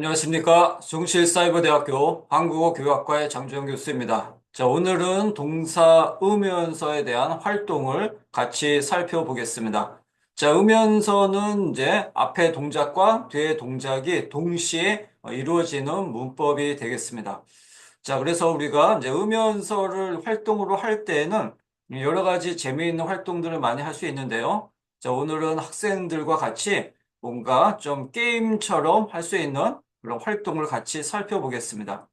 안녕하십니까. 중실사이버대학교 한국어교육학과의 장주영 교수입니다. 자, 오늘은 동사 음연서에 대한 활동을 같이 살펴보겠습니다. 자, 음연서는 이제 앞에 동작과 뒤에 동작이 동시에 이루어지는 문법이 되겠습니다. 자, 그래서 우리가 이제 음연서를 활동으로 할 때에는 여러 가지 재미있는 활동들을 많이 할 수 있는데요. 자, 오늘은 학생들과 같이 뭔가 좀 게임처럼 할 수 있는 그런 활동을 같이 살펴보겠습니다.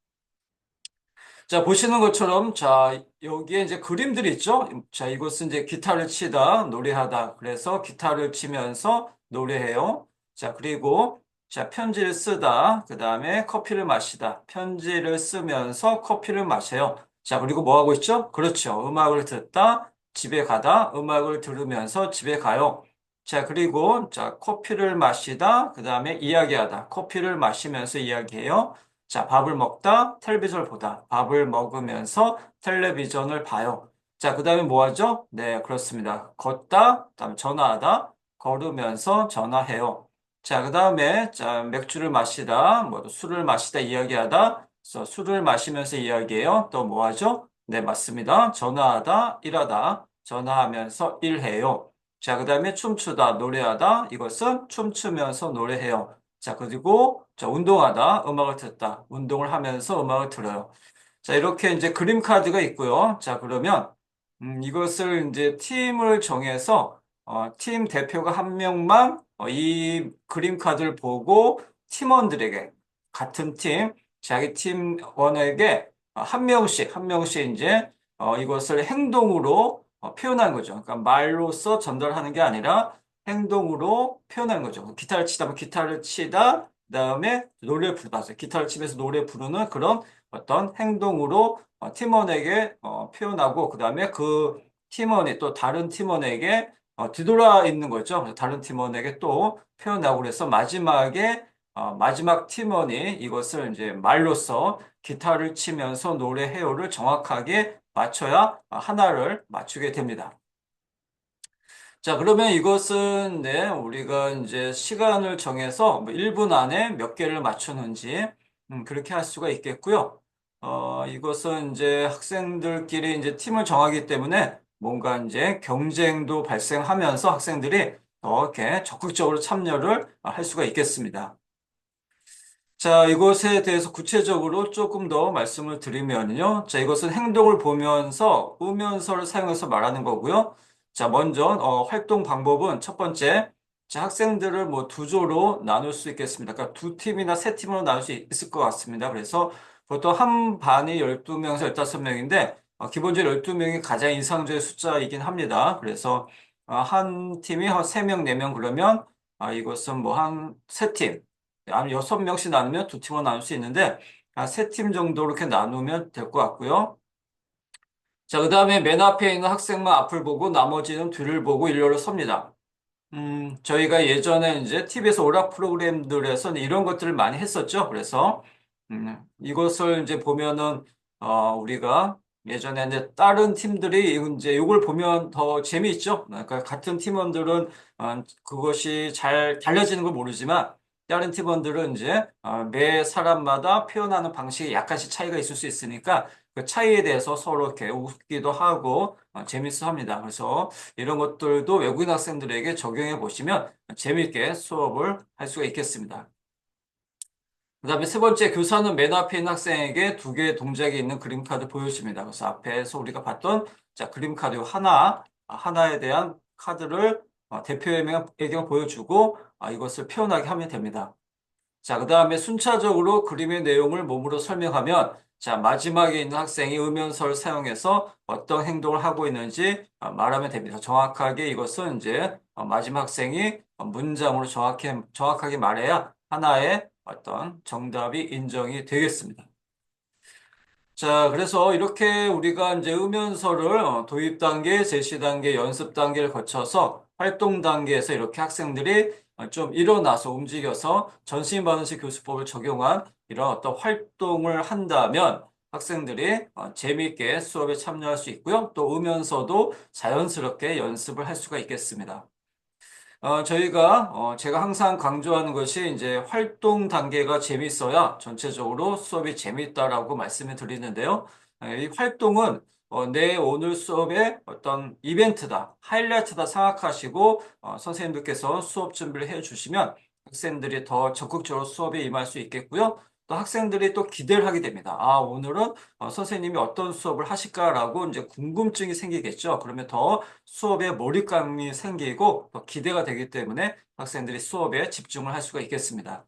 자, 보시는 것처럼, 자, 여기에 이제 그림들이 있죠? 자, 이것은 이제 기타를 치다, 노래하다. 그래서 기타를 치면서 노래해요. 자, 그리고, 자, 편지를 쓰다. 그 다음에 커피를 마시다. 편지를 쓰면서 커피를 마셔요. 자, 그리고 뭐 하고 있죠? 그렇죠. 음악을 듣다, 집에 가다, 음악을 들으면서 집에 가요. 자, 그리고, 자, 커피를 마시다, 그 다음에 이야기하다. 커피를 마시면서 이야기해요. 자, 밥을 먹다, 텔레비전을 보다. 밥을 먹으면서 텔레비전을 봐요. 자, 그 다음에 뭐 하죠? 네, 그렇습니다. 걷다, 그 다음에 전화하다, 걸으면서 전화해요. 자, 그 다음에, 자, 맥주를 마시다, 뭐, 술을 마시다, 이야기하다. 그래서 술을 마시면서 이야기해요. 또 뭐 하죠? 네, 맞습니다. 전화하다, 일하다, 전화하면서 일해요. 자, 그 다음에 춤추다, 노래하다. 이것은 춤추면서 노래해요. 자, 그리고, 자, 운동하다, 음악을 듣다. 운동을 하면서 음악을 들어요. 자, 이렇게 이제 그림 카드가 있고요. 자, 그러면, 음, 이것을 이제 팀을 정해서, 어, 팀 대표가 한 명만 어, 이 그림 카드를 보고 팀원들에게, 같은 팀, 자기 팀원에게 어, 한 명씩, 한 명씩 이제, 어, 이것을 행동으로 어, 표현한 거죠. 그러니까 말로써 전달하는 게 아니라 행동으로 표현한 거죠. 기타를 치다 면 기타를 치다, 그다음에 노래 부르다. 기타를 치면서 노래 부르는 그런 어떤 행동으로 어, 팀원에게 어, 표현하고 그다음에 그 팀원이 또 다른 팀원에게 어, 뒤돌아 있는 거죠. 다른 팀원에게 또 표현하고 그래서 마지막에 어, 마지막 팀원이 이것을 이제 말로써 기타를 치면서 노래 해요를 정확하게 맞춰야 하나를 맞추게 됩니다. 자, 그러면 이것은, 네, 우리가 이제 시간을 정해서 1분 뭐 안에 몇 개를 맞추는지, 음, 그렇게 할 수가 있겠고요. 어, 이것은 이제 학생들끼리 이제 팀을 정하기 때문에 뭔가 이제 경쟁도 발생하면서 학생들이 더 이렇게 적극적으로 참여를 할 수가 있겠습니다. 자, 이것에 대해서 구체적으로 조금 더 말씀을 드리면요. 자, 이것은 행동을 보면서 우면서를 사용해서 말하는 거고요. 자, 먼저 어, 활동 방법은 첫 번째, 자, 학생들을 뭐 두 조로 나눌 수 있겠습니다. 그러니까 두 팀이나 세 팀으로 나눌 수 있을 것 같습니다. 그래서 보통 한 반이 12명에서 15명인데 어, 기본적으로 12명이 가장 이상적인 숫자이긴 합니다. 그래서 어, 한 팀이 한 3명, 4명 그러면 아, 이것은 뭐 한 세 팀, 한 여섯 명씩 나누면 두 팀으로 나눌 수 있는데 세 팀 정도 이렇게 나누면 될 것 같고요. 자, 그 다음에 맨 앞에 있는 학생만 앞을 보고 나머지는 뒤를 보고 일렬로 섭니다. 음, 저희가 예전에 이제 TV에서 오락 프로그램들에서 이런 것들을 많이 했었죠. 그래서 음, 이것을 이제 보면은 어, 우리가 예전에 이제 다른 팀들이 이제 이걸 보면 더 재미있죠. 그러니까 같은 팀원들은 어, 그것이 잘 달려지는 걸 모르지만 다른 팀원들은 이제 어, 매 사람마다 표현하는 방식이 약간씩 차이가 있을 수 있으니까 그 차이에 대해서 서로 이렇게 웃기도 하고 어, 재밌어 합니다. 그래서 이런 것들도 외국인 학생들에게 적용해 보시면 재밌게 수업을 할 수가 있겠습니다. 그 다음에 세 번째 교사는 맨 앞에 있는 학생에게 두 개의 동작이 있는 그림 카드 보여줍니다. 그래서 앞에서 우리가 봤던 자 그림 카드 하나 하나에 대한 카드를 어, 대표에게 보여주고 아, 이것을 표현하게 하면 됩니다. 자, 그 다음에 순차적으로 그림의 내용을 몸으로 설명하면 자, 마지막에 있는 학생이 음연서를 사용해서 어떤 행동을 하고 있는지 어, 말하면 됩니다. 정확하게 이것은 이제 어, 마지막 학생이 문장으로 정확히, 정확하게 말해야 하나의 어떤 정답이 인정이 되겠습니다. 자, 그래서 이렇게 우리가 이제 음연서를 어, 도입 단계, 제시 단계, 연습 단계를 거쳐서 활동 단계에서 이렇게 학생들이 어, 좀 일어나서 움직여서 전신 반응식 교수법을 적용한 이런 어떤 활동을 한다면 학생들이 어, 재미있게 수업에 참여할 수 있고요. 또 음연서도 자연스럽게 연습을 할 수가 있겠습니다. 어, 저희가, 어, 제가 항상 강조하는 것이 이제 활동 단계가 재밌어야 전체적으로 수업이 재밌다라고 말씀을 드리는데요. 에, 이 활동은 어, 내 오늘 수업의 어떤 이벤트다, 하이라이트다 생각하시고 어, 선생님들께서 수업 준비를 해 주시면 학생들이 더 적극적으로 수업에 임할 수 있겠고요. 또 학생들이 또 기대를 하게 됩니다. 아, 오늘은 어, 선생님이 어떤 수업을 하실까라고 이제 궁금증이 생기겠죠. 그러면 더 수업에 몰입감이 생기고 더 기대가 되기 때문에 학생들이 수업에 집중을 할 수가 있겠습니다.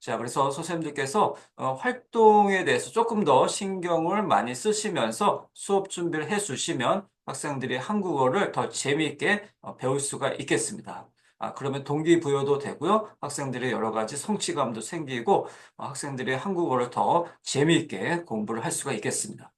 자, 그래서 선생님들께서 어, 활동에 대해서 조금 더 신경을 많이 쓰시면서 수업 준비를 해 주시면 학생들이 한국어를 더 재미있게 어, 배울 수가 있겠습니다. 아, 그러면 동기부여도 되고요. 학생들의 여러 가지 성취감도 생기고 어, 학생들이 한국어를 더 재미있게 공부를 할 수가 있겠습니다.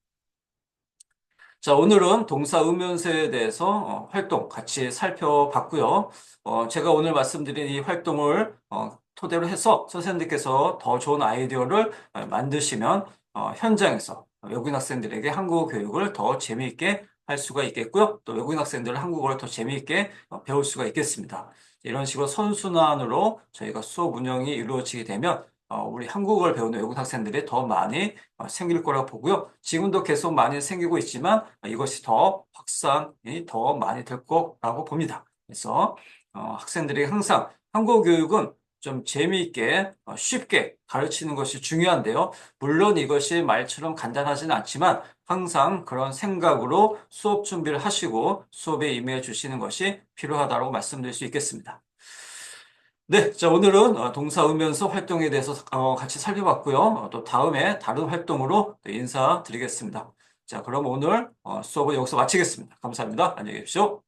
자, 오늘은 동사 음연세에 대해서 어, 활동 같이 살펴봤고요. 어, 제가 오늘 말씀드린 이 활동을 어, 토대로 해서 선생님들께서 더 좋은 아이디어를 어, 만드시면 어, 현장에서 외국인 학생들에게 한국어 교육을 더 재미있게 할 수가 있겠고요. 또 외국인 학생들은 한국어를 더 재미있게 어, 배울 수가 있겠습니다. 이런 식으로 선순환으로 저희가 수업 운영이 이루어지게 되면 어, 우리 한국어를 배우는 외국 학생들이 더 많이 어, 생길 거라고 보고요. 지금도 계속 많이 생기고 있지만 어, 이것이 더 확산이 더 많이 될 거라고 봅니다. 그래서 어, 학생들이 항상 한국어 교육은 좀 재미있게 어, 쉽게 가르치는 것이 중요한데요. 물론 이것이 말처럼 간단하지는 않지만 항상 그런 생각으로 수업 준비를 하시고 수업에 임해 주시는 것이 필요하다고 말씀드릴 수 있겠습니다. 네, 자, 오늘은 어, 동사 음연서 활동에 대해서 어, 같이 살펴봤고요. 어, 또 다음에 다른 활동으로 또 인사드리겠습니다. 자, 그럼 오늘 어, 수업을 여기서 마치겠습니다. 감사합니다. 안녕히 계십시오.